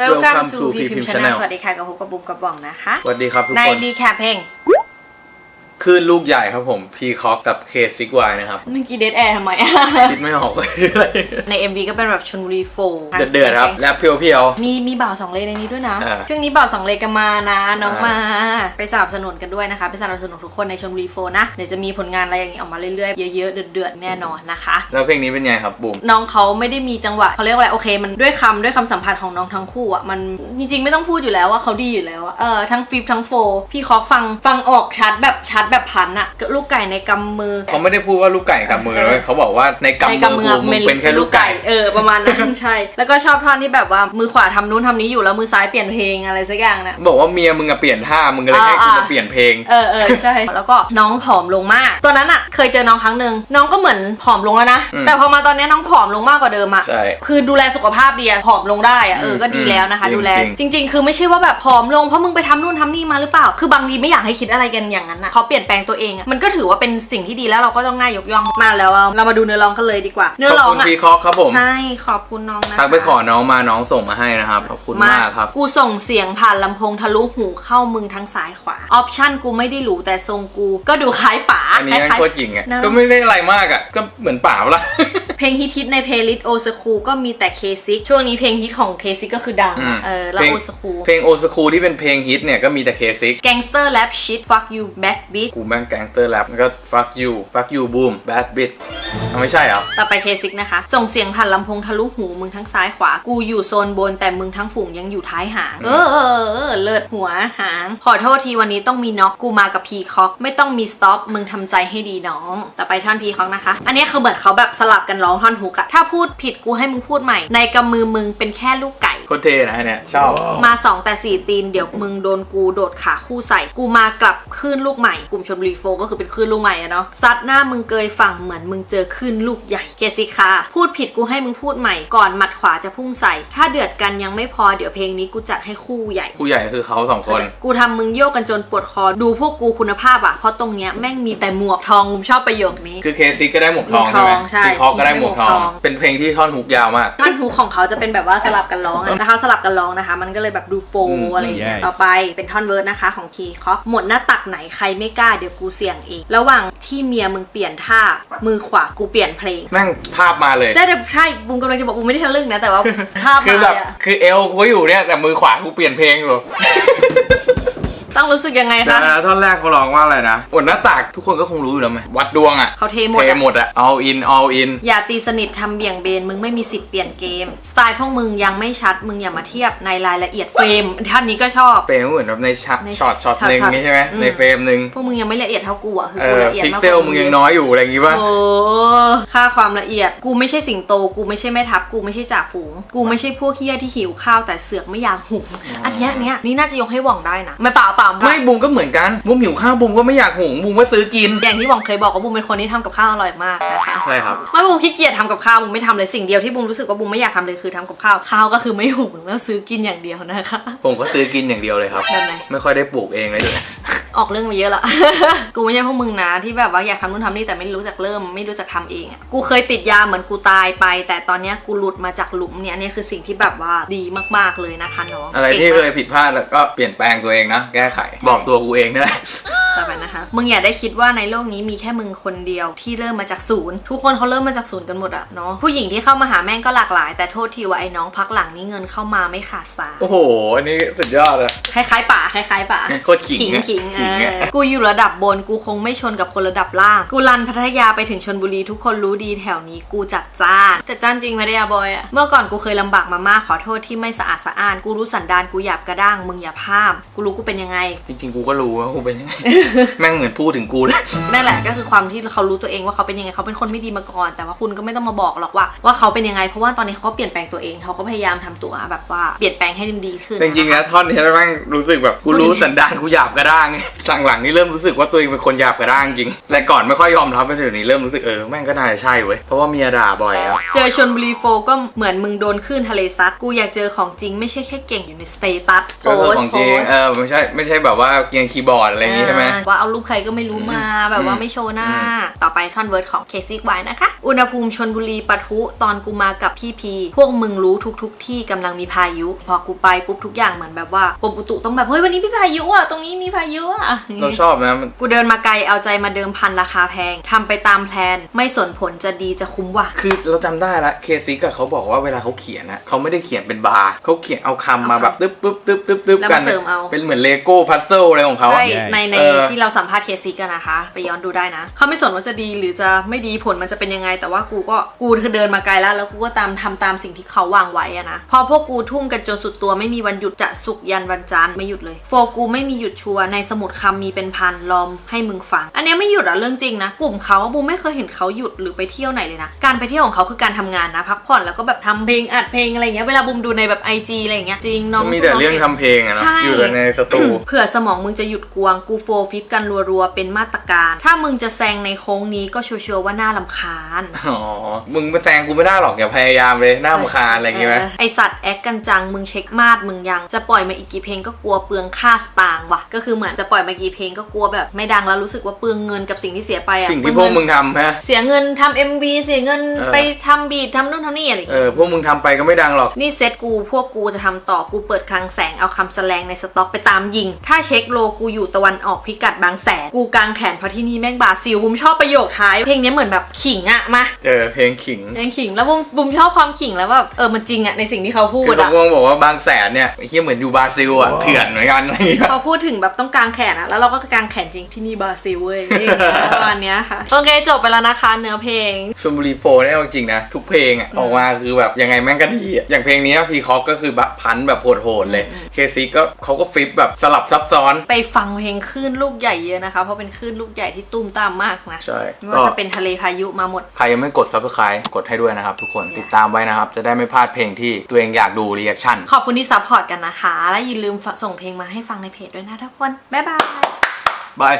Welcome Welcome to to p ี P พิม Pim ชาแนล Channel สวัสดีค่ะกับฮุกกับบุมกับบ่องนะคะ สวัสดีครับทุกในคนรีแคปเพลง คลื่นลูกใหญ่ครับผม พีคอกับเคซิกวายนะครับ เมื่อกี้เดทแอร์ทำไม คิดไม่ออกเลยอะไรใน MV ก็เป็นแบบชนบุรีโฟร์เดือดๆครับแรปเพียว มีมีบ่าวสองเลนในนี้ด้วยนะ อ่า ช่วงนี้บ่าวสองเลนกันมานะน้องอ่ามมา ไปสนับสนุนกันด้วยนะคะ ไปสนับสนุนทุกคนในชนบุรีโฟร์นะ เดี๋ยวจะมีผลงานอะไรอย่างนี้ออกมาเรื่อยๆ เยอะๆ เดือดๆ แน่นอนนะคะ ๆ แล้วเพลงนี้เป็นไงครับบุ๋ม น้องเขาไม่ได้มีจังหวะเขาเรียกว่าอะไรโอเค มันด้วยคำด้วยคำสัมผัสของน้องทั้งคู่อะมันจริงๆไม่ต้องพูดอยู่แล้วว่าเขาดีอยู่แล้วอะเออทั้งฟิปทั้งโฟร์พี่คอกฟังฟังออกชัดแบบชัดแบบพันอะลูกไก่ในกำมือ เขาไม่ได้พูดว่าลูกไก่กับมือเลยเขาบอกว่าในในกำมือกูมึงป็เป็นแค่ลูกไก่เออประมาณนั้นใช่ แล้วก็ชอบท่อนที่แบบว่ามือขวาทำนู้นทำนี้อยู่แล้วมือซ้ายเปลี่ยนเพลงอะไรสักอย่างนะบอกว่าเมียมึงอะเปลี่ยนท่ามึงก็เลยให้กูอ่ามาเปลี่ยนเพลงเออเออใช่แล้วก็น้องผอมลงมากตอนนั้นอะเคยเจอน้องครั้งหนึ่งน้องก็เหมือนผอมลงแล้วนะอืมแต่พอมาตอนนี้น้องผอมลงมากกว่าเดิมอะใช่คือดูแลสุขภาพดีอะผอมลงได้อะเอออืมก็ดีแล้วนะคะจริงดูแลจริงจริง ๆ คือไม่ใช่ว่าแบบผอมลงเพราะมึงไปทำนู่นทำนี่มาหรือเปล่า คือบางทีไม่อยากให้คิดอะไรกันอย่างนั้นอะเขาเปลี่ยนแปลงตัวเองอะมันก็ถือว่าเป็นสิ่งที่ดีแล้วเราก็ต้องน่ายกย่องมาแล้วอะเรามาดูเนื้อร้องกันเลยดีกว่า เนื้อขอบร้องคุณอะพีคอครับผมใช่ขอบคุณน้องนะคะทักไปขอน้องมาน้องส่งมาให้นะครับขอบคุณมากครับกูส่งเสียงผ่านลำโพงทะลุหูเข้ามึงทั้งซ้ายขวาออปชั่นกูไม่ได้หรูแต่ทรงกูก็ดูคล้ายป๋าอันนี้คแม่งล้าย โคตรจริงอะนะก็ไม่ได้อะไรมากอะก็เหมือนป่าละ เพลงฮิตๆในเพลย์ลิสต์โอสคูก็มีแต่เคซิกช่วงนี้เพลงฮิตของเคซิกก็คือดังอืม เออแล้วเพลงโอสคู เพลงโอสคูที่เป็นเพลงฮิตเนี่ยก็มีแต่เคซิก แกงสเตอร์แรปชิต fuck you bad bitch กูแม่งแก๊งเตอร์แรปก็ fuck you fuck you boom bad bitch เอาไม่ใช่เหรอ ต่อไปเคซิกนะคะ ส่งเสียงผ่านลำโพงทะลุหูมึงทั้งซ้ายขวา กูอยู่โซนบนแต่มึงทั้งฝูงยังอยู่ท้ายหาง เออเออเออเลิศหัวหาง ขอโทษทีวันนี้ต้องมีน็อกกูมากับพีคอกไม่ต้องมีสต็อปมึงทำใจให้ดีน้อง ต่อไปท่อนพีคอกนะคะ อันนี้คือเหมือนเขาแบบสลับกันร้องท่อนฮุกอะถ้าพูดผิดกูให้มึงพูดใหม่ ในกำมือมึงเป็นแค่ลูกไก่โคตรเท่นะอันเนี่ยชอบมาสองแต่สี่ตีนเดี๋ยวมึงโดนกูโดดขาคู่ใส่ กูมากลับคลื่นลูกใหม่กลุ่มชนบุรีโฟก็คือเป็นคลื่นลูกใหม่อะเนาะซัดหน้ามึงเกยฝั่งเหมือนมึงเจอคลื่นลูกใหญ่เกสิคาพูดผิดกูให้มึงพูดใหม่ก่อนหมัดขวาจะพุ่งใส่ ถ้าเดือดกันยังไม่พอเดี๋ยวเพลงนี้กูจัดให้คู่ใหญ่ ผู้ใหญ่คือเขาสองคน กูทำมึงโยกกันจนปวดคอดูพวกกูคุณภาพอะเพราะตรงเนี้ยแม่งมีแต่หมวกทองผมชอบประโยคนี้ คือเคซิกก็ได้หมวกทองหมวกทใช่ไหมองใช่พีคอก็ได้หมวกทอหมวกทงอง เป็นเพลงที่ท่อนฮุกยาวมาก ท่อนฮุกของเขาจะเป็นแบบว่าสลับกันร้องอะนะคะสลับกันร้องนะคะ มันก็เลยแบบดูโฟอืม อะไรอย่างเงี้ย yes ต่อไปเป็นท่อนเวิร์ดนะคะของคีคอหมดหน้าตักไหนใครไม่กล้าเดี๋ยวกูเสี่ยงเอง ระหว่างที่เมียมึงเปลี่ยนท่ามือขวากูเปลี่ยนเพลงแม่งภาพมาเลยได้แต่ใช่บุมกำลังจะบอกบุมไม่ได้ทะลึ่งนะแต่ว่าภาพคือมาแบเลบยอะคือเอลกูอยู่เนี่ยแต่มือขวากูเปลี่ยนเพลงอยู่ ต้องรู้สึกยังไงแต่คะท่อนแรกเขาร้องว่าอะไรนะบนหน้าตากทุกคนก็คงรู้อยู่แล้วไหมวัดดวงอะเขาเทหมดเทอะ หมดอะ all in all in อย่าตีสนิททำเบี่ยงเบนมึงไม่มีสิทธิ์เปลี่ยนเกม สไตล์พวกมึงยังไม่ชัดมึงอย่ามาเทียบในรายละเอียดเฟรมท่านนี้ก็ชอบ เฟรมเหมือนแบบในช็อตในช็อตช็อตช็อตหนึ่งช็อตนี่ใช่ไหมอืม ในเฟรมหนึ่งพวกมึงยังไม่ละเอียดเท่ากูอะคือเอกูอละเอียดพิกมากกเซลว่ามึงยังน้อยอยู่อะไรอย่างงี้ป่ะ โอ้ค่าความละเอียดกูไม่ใช่สิงโต กูไม่ใช่แม่ทัพกูไม่ใช่จ่าฝูง กูไม่ใช่พวกเฮี้ยที่หิวข้าวแต่เสือกไม่อยากหุงอันเนี้ยเนี้ยนี่น่าจะยกให้หว่องได้นะไม่เปล่าเปล่าไม่บูมก็เหมือนกันบูมหิวข้าวบูมก็ไม่อยากหุงบูมก็ซื้อกิน อย่างที่หว่องเคยบอกว่าบูมเป็นคนที่ทำกับข้าวอร่อยมากนะคะใช่ครับ ไม่บูมขี้เกียจทำกับข้าวบูมไม่ทำเลยสิ่งเดียวที่บูมรู้สึกว่าบูมไม่อยากทำเลยคือทำกับข้าวข้าวก็คือไม่หุงแล้วซื้อกินอย่างเดียวนะคะผมก็ซื้อกินอย่างเดียวเลยครับ แบบไหน ไม่ค่อยได้ปลูกเองเลยด้วย ออกเรื่องมาเยอะละ กูไม่ใช่พวกมึงนะที่แบบว่าอยากทำนู่นทำนี่แต่ไม่รู้จักเริ่มไม่รู้จักทำเองอะกูเคยติดยาเหมือนกูตายไป แต่ตอนเนี้ยกูหลุดมาจากหลุมเนี่ยเนี่ยคือสิ่งที่แบบว่าดีมากๆเลยนะคะน้องอะไรที่ก่งเคมากยผิดพลาดแล้วก็เปลี่ยนแปลงตัวเองนะแก้ไข บอกตัวกูเองนี่แหละต่อไปนะคะ มึงอย่าได้คิดว่าในโลกนี้มีแค่มึงคนเดียวที่เริ่มมาจากศูนย์ทุกคนเขาเริ่มมาจากศูนย์กันหมดอะเนาะผู้หญิงที่เข้ามาหาแม่งก็หลากหลาย แต่โทษทีว่าไอ้น้องพักหลังนี้เงินเข้ามาไม่ขาดสายโอ้โหอันนี้สุดยอดเลยคล้ายๆป่าคล้ายๆป่าโคตรขิงขิงอะขิงขิงอะเออกูอยู่ระดับบนกูคงไม่ชนกับคนระดับล่าง กูลันพัทยาไปถึงชนบุรีทุกคนรู้ดีแถวนี้กูจัดจ้าน จัดจ้านจริงไหมเดียบอยอะเมื่อก่อนกูเคยลำบากมามากขอโทษที่ไม่สะอาดสะอ้าน กูรู้สันดานกูหยาบกระด้างมึงอย่าพามกูรู้กูเป็นยังไง จริงๆ กูก็รู้ว่ากูเป็นยังไง แม่งเหมือนพูดถึงกูเลย นั่นแหละก็คือความที่เขารู้ตัวเองว่าเขาเป็นยังไงเขาเป็นคนไม่ดีมาก่อน แต่ว่าคุณก็ไม่ต้องมาบอกหรอกว่า ว่าเขาเป็นยังไงเพราะว่าตอนนี้เขาก็เปลี่ยนแปลงตัวเองเขาก็พยายามทำตัวแบบว่าเปลี่ยนแปลงให้มันดีขึ้นจริงๆนะท่อนนี้แม่งรู้สึกแบบกูรู้สันดานกูหยาบกระด้างไงหลังๆนี่เริ่มรู้สึกว่าตัวเองเป็นคนหยาบกระด้างจริง แต่ก่อนไม่ค่อยยอมรับไปเดี๋ยวนี้เริ่มรู้สึกเออแม่งก็น่าจะใช่เว้ย เพราะว่าเมียด่าบ่อยครับ เจอชนบุรีโฟก็เหมือนมึงโดนคลื่นทะเลซัด กูอยากเจอของจริงไม่ใช่แค่เก่งอยู่ในสเตตัสโพก็คือสของโพจริงสเออไม่ใช่ไม่ใช่แบบว่าเกียงคีย์บอร์ดอะไรอย่างงี้ใช่ไหมว่าเอารูปใครก็ไม่รู้มาแบบว่าไม่โชว์หน้า ต่อไปท่อนเวิร์ดของเคซิกไว้นะคะ อุณหภูมิชนบุรีปะทุตอนกูมากับพี่พีพวกมึงรู้ทุกๆที่กำลังมีพายุ พอกูไปปุ๊บทุกอย่างเหมือนแบบว่ากรมอุตุต้องแบบเฮ้ยวันนี้มีพายุอะตรงนี้มีพายุอะเราชอบนะมันกูเดินมาไกลเอาใจมาเดิมพันราคาแพงทำไปตามแพลน ไม่สนผลจะดีจะคุ้มว่ะ คือเราจำได้ละเคซิกอะเขาบอกว่าเวลาเขาเขียนนะเขาไม่ได้เขียนเป็นบาร์เขาเขียนเอาคำมาแบบตึ๊บปึ๊บตึ๊บตึ๊บตึ๊บแล้วกัมานเสริมเอาเป็นเหมือนเลโก้พัซเซิลอะไรของเขาใช่อะในในเออที่เราสัมภาษณ์เคซิกกันนะคะ ไปย้อนดูได้นะเขาไม่สนว่าจะดีหรือจะไม่ดีผลมันจะเป็นยังไง แต่ว่ากูก็กูคือเดินมาไกลแล้ว แล้วกูก็ตามทำตามสิ่งที่เขาวางไว้อะนะพอพวกกูทุ่มกันจนสุดตัวไม่มีวันหยุดจะสุกยันวันจันทร์ไม่หยุดเลยโฟกูไม่มีหยุดชัวร์ในสมุดคำมีเป็นพันลอมให้มึงฟัง อันเนี้ยไม่หยุดอะเรื่องจริงนะ กลุ่มเขาบูมไม่เคยเห็นเขาหยุดหรือไปเที่ยวไหนเลยนะ การไปเที่ยวของเขาคือการทำงานนะ พักผ่อนแล้วก็แบบทำเพลงอัดเพลงอะไรอย่างเงี้ยเวลาบูมดูในแบบไอจีอะไรอย่างเงี้ยจริงน้องมันมีแต่เรื่องทำเพลงอะนะใช่อยู่แต่ในสตูเผื่อสมองมึงจะหยุดกวงกูโฟฟิปกันรัวๆเป็นมาตรการ ถ้ามึงจะแซงในโค้งนี้ก็ชัวร์ๆว่าน่าลำคาญอ๋อมึงไปแซงกูไม่ได้หรอกอย่าพยายามเลยหน้ามคาญอะไรอย่างงี้ไหมเไอสัตว์แอคกันจังมึงเช็คมาดมึงยังจะปล่อยมาอีกกี่เพลงก็กลัวเปลืองค่าสตางค์ว่ะก็คือเหมือนจะปล่อยมากี่เพลงก็กลัวแบบไม่ดังแล้วรู้สึกว่าเปลืองเงินกับสิ่งที่เสียไปอะสิ่งที่เปพลืวอกมึงเนทำฮะ เสียเงินทำ MV เสียเงินเออ ไปทำบีททำนู่นทำนี่อะไรอย่างเอเงี้ย อพวกมึงทำไปก็ไม่ดังหรอก นี่เซตกูพวกกูจะทำต่อกูเปิดคลังแสงเอาคำแสลงในสต็อกไปตามยิง ถ้าเช็คโลกูอยู่ตะวันออกพิกัดบางแสน กูกางแขนเพราะที่นี่แม่งบราซิลบุมชอบประโยคท้าย เพลงนี้เหมือนแบบขิงอะมาเจอเพลงขิงเพลงขิงแล้วบุมบุมชอบความขิงแล้วแบบเออมันจริงอะในสิ่งที่เขาพูคืดอเขาอะพวกบอกว่าบางแสนเนี่ยไอ้เฮียเหมือนอยู่บราซิลอะเถื่อนเหมือนกันอะไรอย่างเงี้ยเขาพูดถึงแบบต้องกางแขนอะแล้วเราก็กางแขนจริงที่นี่บราซิลเว้ยประมาณเนี้ยค่ะ โอเคจบไปแล้วนะคะเนื้อเพลงชลบุรีโฟเนี่ยเอาจริงนะ ทุกเพลงอะออกมาคือแบบยังไงแม่งก็ดีอะอย่างเพลงนี้พีคอกก็คือแบบพันแบบโหดๆเลย เคซิก็เขาก็ฟิปแบบสลับซับซ้อน ไปฟังเพลงคลื่นลูกใหญ่เยอะนะคะ เพราะเป็นคลื่นลูกใหญ่ที่ตุ้มตามมากนะใช่ไม่ว่าจะเป็นทะเลพายุมาหมด ใครยังไม่กด subscribe กดให้ด้วยนะครับทุกคนติดตามไว้นะครับ จะได้ไม่พลาดเพลงที่ตัวเองอยากดูรีแอคชั่นขอบคุณที่ซัพพอร์ตกันนะคะ และอย่าลืมส่งเพลงมาให้ฟังในเพจด้วยนะทุกคนบ๊ายบายบาย